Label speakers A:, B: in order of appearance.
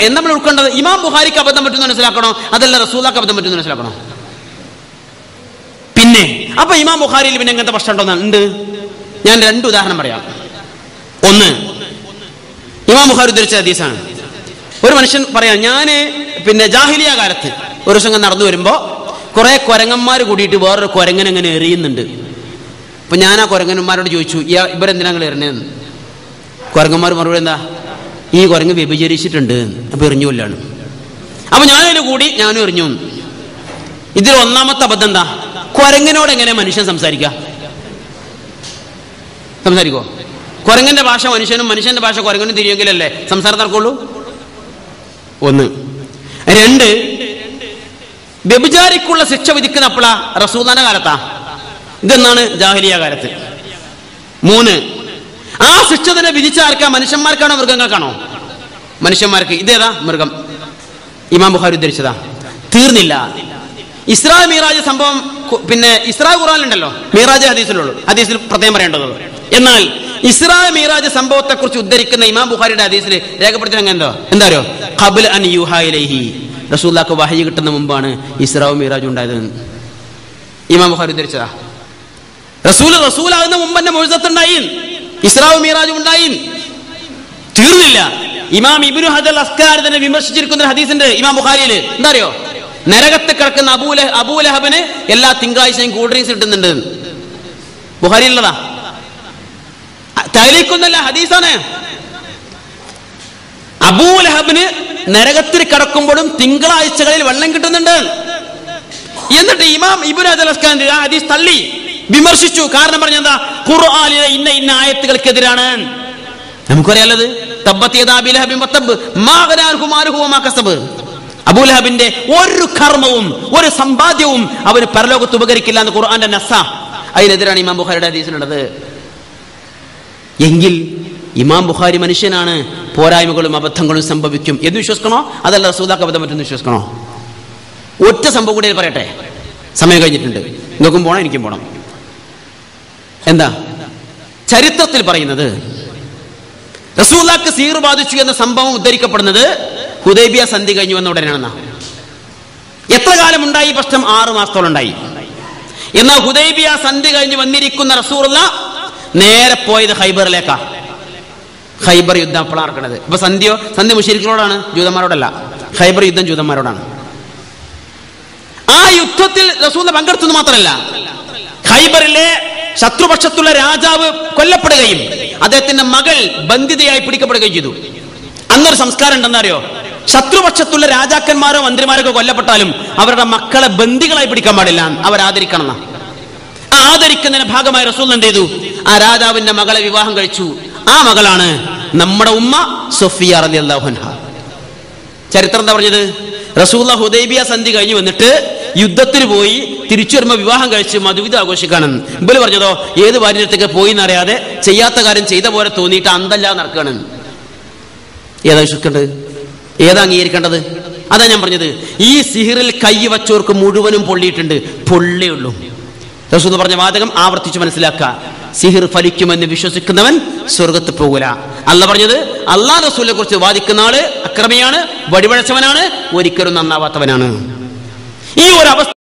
A: എന്താ നമ്മൾ ഉൾക്കൊണ്ടത്? ഇമാം ബുഹാരിക്ക് അബദ്ധം പറ്റുന്ന മനസ്സിലാക്കണോ? അതല്ല റസൂലാക്ക് അബദ്ധം പറ്റുന്ന മനസ്സിലാക്കണോ? പിന്നെ അപ്പൊ ഇമാം ബുഹാരിയിൽ പിന്നെ എങ്ങനത്തെ പ്രശ്നം ഉണ്ടോ ഞാൻ രണ്ട് ഉദാഹരണം പറയാം. ഒന്ന് ഇമാം ബുഹാരി ഉദ്ധരിച്ച ഹദീസാണ്. ഒരു മനുഷ്യൻ പറയാം ഞാൻ പിന്നെ ജാഹിലിയ കാലത്ത് ഒരു ദിവസം നടന്നു വരുമ്പോ കുറെ കുരങ്ങന്മാർ കൂടിയിട്ട് വേറൊരു കുരങ്ങൻ അങ്ങനെ എറിയുന്നുണ്ട്. അപ്പൊ ഞാൻ ആ കുരങ്ങന്മാരോട് ചോദിച്ചു "ഇയാ ഇവരെന്തിനാ നിങ്ങൾ എറിഞ്ഞതെന്ന് കുരങ്ങന്മാർ മറുപടി എന്താ? ഈ കുരങ്ങ് വ്യഭിചരിച്ചിട്ടുണ്ട്. അപ്പൊ എറിഞ്ഞു കൊല്ലാണ്. അപ്പൊ ഞാനതിൽ കൂടി ഞാനും എറിഞ്ഞു. ഇതിൽ ഒന്നാമത്തെ അബദ്ധം എന്താ? കുരങ്ങിനോട് എങ്ങനെ മനുഷ്യൻ സംസാരിക്കുക സംസാരിക്കോ? കുരങ്ങന്റെ ഭാഷ മനുഷ്യനും മനുഷ്യന്റെ ഭാഷ കുരങ്ങനും തിരിയെങ്കിലല്ലേ സംസാരം നടക്കുള്ളൂ? ഒന്ന്. രണ്ട് വ്യഭിചാരിക്കുള്ള ശിക്ഷ വിധിക്കുന്ന അപ്പളാ റസൂദാന കാലത്താ. ഇതെന്നാണ് ജാഹലിയ കാലത്ത്. മൂന്ന് ആ ശിക്ഷ തന്നെ വിധിച്ച ആർക്കാ? മനുഷ്യന്മാർക്കാണോ മൃഗങ്ങൾക്കാണോ? മനുഷ്യന്മാർക്ക് ഇതേതാ? മൃഗം. ഇമാം ബുഖാരി ഉദ്ധരിച്ചതാ. തീർന്നില്ല. ഇസ്രാ മീറാജ് സംഭവം പിന്നെ ഇസ്രാ ഖുറാനിലുണ്ടല്ലോ മീറാജ് ഹദീസിലുള്ളൂ. ഹദീസിൽ പ്രത്യേകം പറയേണ്ടതുള്ളൂ. എന്നാൽ ഇസ്രാ മീറാജ് സംഭവത്തെ കുറിച്ച് ഉദ്ധരിക്കുന്ന ഇമാം ബുഖാരിയുടെ ഹദീസിൽ രേഖപ്പെടുത്തിയോ അങ്ങനെ എന്തോ? എന്താ വഹയി കിട്ടുന്ന മുമ്പാണ് ഇസ്രാവും മീറാജും ഉണ്ടായത്. ഇമാം ബുഖാരി ഉദ്ധരിച്ചതാ. റസൂൽ റസൂലാകുന്ന മുമ്പ് തന്നെ മുഴുസത്തുണ്ടായി ഇസ്രാവും മീറാജും ഉണ്ടായി. തീർന്നില്ല. ഇമാം ഇബിനു ഹജൽ അസ്കാർ തന്നെ വിമർശിച്ചിരിക്കുന്ന ഹദീസിന്റെ ഇമാം ബുഖാരിയിൽ എന്താ അറിയോ നരകത്ത് കിടക്കുന്ന അബൂല അബൂലഹബന് എല്ലാ തിങ്കളാഴ്ചയും കൂൾ ഡ്രിങ്ക്സ് കിട്ടുന്നുണ്ട്. ബുഹാരിയിലുള്ളതാ തൈലിക്കുന്നല്ല ഹദീസാണ്. അബൂലഹബിന് നരകത്തിൽ കിടക്കുമ്പോഴും തിങ്കളാഴ്ചകളിൽ വെള്ളം കിട്ടുന്നുണ്ട്. എന്നിട്ട് ഇമാം ഇബുൻ അസ്കാൻ ആ ഹദീസ് തള്ളി. വിമർശിച്ചു. കാരണം പറഞ്ഞ എന്താ ഖുർആാനിലെ ഇന്ന ഇന്ന ആയത്തുകൾക്കെതിരാണ്. നമുക്കറിയാലത് അബൂലഹബിന്റെ ഒരു കർമ്മവും ഒരു സമ്പാദ്യവും അവന് പരലോകത്ത് ഉപകരിക്കില്ല എന്ന് ഖുർആന്റെ നസ അതിനെതിരാണ് ഇമാം ബുഖാരിയുടെ ഹദീസിനുള്ളത്. എങ്കിൽ ഇമാം ബുഖാരി മനുഷ്യനാണ്. പോരായ്മകളും അബദ്ധങ്ങളും സംഭവിക്കും. എന്ന് വിശ്വസിക്കണോ? അതല്ല റസൂദാക്ക് അബദ്ധം പറ്റുമെന്ന് വിശ്വസിക്കണോ? ഒറ്റ സംഭവം കൂടി പറയട്ടെ. സമയം കഴിഞ്ഞിട്ടുണ്ട്. നിങ്ങൾക്കും പോണം എനിക്കും പോണം. എന്താ? ചരിത്രത്തിൽ പറയുന്നത്. റസൂലാക്ക് സീർ ബാധിച്ചു എന്ന സംഭവം ഉദ്ധരിക്കപ്പെടുന്നത് ഹുദൈബിയ സന്ധി കഴിഞ്ഞു വന്ന ഉടനെയാണെന്നാ. എത്ര കാലം ഉണ്ടായി? പ്രശ്നം ആറ് മാസത്തോളം ഉണ്ടായി. എന്നാൽ ഹുദൈബിയ സന്ധി കഴിഞ്ഞ് വന്നിരിക്കുന്ന റസൂറുള്ള നേരെ പോയത് ഹൈബറിലേക്കാ ഹൈബർ യുദ്ധം അപ്പോഴാണ് നടക്കുന്നത് ഇപ്പൊ സന്ധിയോ? സന്ധി മുഷരിക്കളോടാണ് ജൂതന്മാരോടല്ല. ഹൈബർ യുദ്ധം ജൂതന്മാരോടാണ്. ആ യുദ്ധത്തിൽ റസൂൽ പങ്കെടുത്തത് മാത്രമല്ല. ഖൈബറിലെ ശത്രുപക്ഷത്തുള്ള രാജാവ് കൊല്ലപ്പെടുകയും അദ്ദേഹത്തിന്റെ മകൾ ബന്ധിതയായി പിടിക്കപ്പെടുകയും ചെയ്തു. അന്നൊരു സംസ്കാരം ഉണ്ടെന്നറിയോ ശത്രുപക്ഷത്തുള്ള രാജാക്കന്മാരോ മന്ത്രിമാരോ കൊല്ലപ്പെട്ടാലും അവരുടെ മക്കളെ ബന്ദികളായി പിടിക്കാൻ പാടില്ല. ആ ആദരിക്കുന്നതിന്റെ ഭാഗമായി റസൂൽ എന്ത് ചെയ്തു? ആ രാജാവിന്റെ മകളെ വിവാഹം കഴിച്ചു. ആ മകളാണ് നമ്മുടെ ഉമ്മ സൊഫിയ റലി അള്ളാഹുൻഹ ചരിത്രം എന്താ പറഞ്ഞത്? റസൂല്ല ഹുദൈബിയ സന്ധി കഴിഞ്ഞു വന്നിട്ട് യുദ്ധത്തിന് പോയി തിരിച്ചു വരുമ്പോൾ വിവാഹം കഴിച്ച് മധുവിധ ആഘോഷിക്കണം. ഇബൽ പറഞ്ഞതോ ഏത് ഭാര്യത്തേക്ക് പോയി എന്നറിയാതെ ചെയ്യാത്ത കാര്യം ചെയ്ത പോലെ തോന്നിയിട്ട് അന്തല്ല നടക്കണം. ഏതാ വിശ്വസിക്കേണ്ടത് ഏതാ അംഗീകരിക്കേണ്ടത്? അതാ ഞാൻ പറഞ്ഞത്. ഈ സിഹിറിൽ കൈ വച്ചവർക്ക് മുഴുവനും പൊള്ളിയിട്ടുണ്ട്. പൊള്ളിയുള്ളൂ റസൂൽ പറഞ്ഞ വാചകം ആവർത്തിച്ച് മനസ്സിലാക്കുക. സിഹിർ ഫലിക്കുമെന്ന് വിശ്വസിക്കുന്നവൻ സ്വർഗത്ത് പോകൂല. അല്ല പറഞ്ഞത് അള്ളാഹ് റസൂലിനെ കുറിച്ച് വാദിക്കുന്ന ആൾ അക്രമിയാണ് വടിവഴച്ചവനാണ് ഒരിക്കലും നന്നാവാത്തവനാണ്. ഈ ഒരു അവസ്ഥ